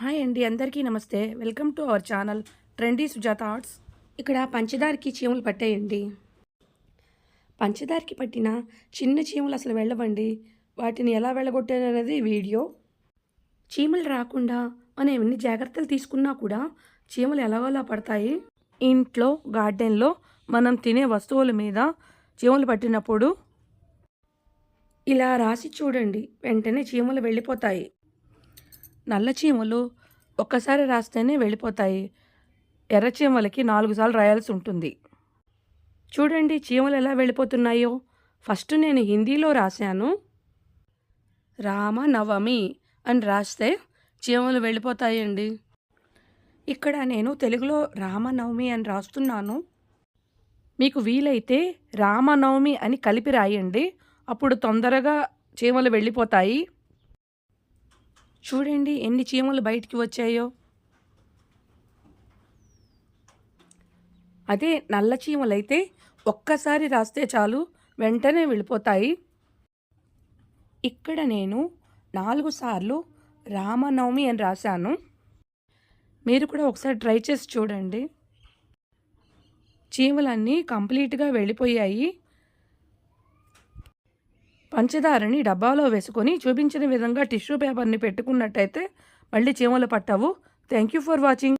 Hi అండి అందరికీ నమస్తే. Welcome to our channel trendy Sujatha arts. ఇక్కడ పంచదారకి చీమలు పట్టాయండి. పంచదారకి పట్టిన చిన్న చీమలు అసలు వెళ్ళవండి. వాటిని ఎలా వెళ్ళగొట్టారనేది వీడియో. చీమలు రాకుండా మనం ఎన్ని జాగ్రత్తలు తీసుకున్నా కూడా చీమలు ఎలాగోలా పడతాయి? ఇంట్లో గార్డెన్లో మనం తినే వస్తువుల మీద చీమలు పట్టినప్పుడు ఇలా రాసి చూడండి వెంటనే చీమలు వెళ్ళిపోతాయి. నల్ల చీమలు ఒక్కసారి రాస్తేనే వెళ్ళిపోతాయి. ఎర్రచీమలకి నాలుగు సార్లు రాయాల్సి ఉంటుంది. చూడండి చీమలు ఎలా వెళ్ళిపోతున్నాయో. ఫస్ట్ నేను హిందీలో రాశాను. రామ నవమి అని రాస్తే చీమలు వెళ్ళిపోతాయండి. ఇక్కడ నేను తెలుగులో రామనవమి అని రాస్తున్నాను. మీకు వీలైతే రామనవమి అని కలిపి రాయండి. అప్పుడు తొందరగా చీమలు వెళ్ళిపోతాయి. చూడండి ఎన్ని చీమలు బయటికి వచ్చాయో. అదే నల్ల చీమలైతే ఒక్కసారి రాస్తే చాలు వెంటనే వెళ్ళిపోతాయి. ఇక్కడ నేను నాలుగు సార్లు రామనవమి అని రాశాను. మీరు కూడా ఒకసారి ట్రై చేసి చూడండి. చీమలన్నీ కంప్లీట్గా వెళ్ళిపోయాయి. పంచదారని డబ్బాలో వేసుకొని చూపించిన విధంగా టిష్యూ పేపర్ని పెట్టుకున్నట్టయితే మళ్ళీ చీమలు పట్టవు. Thank you for watching.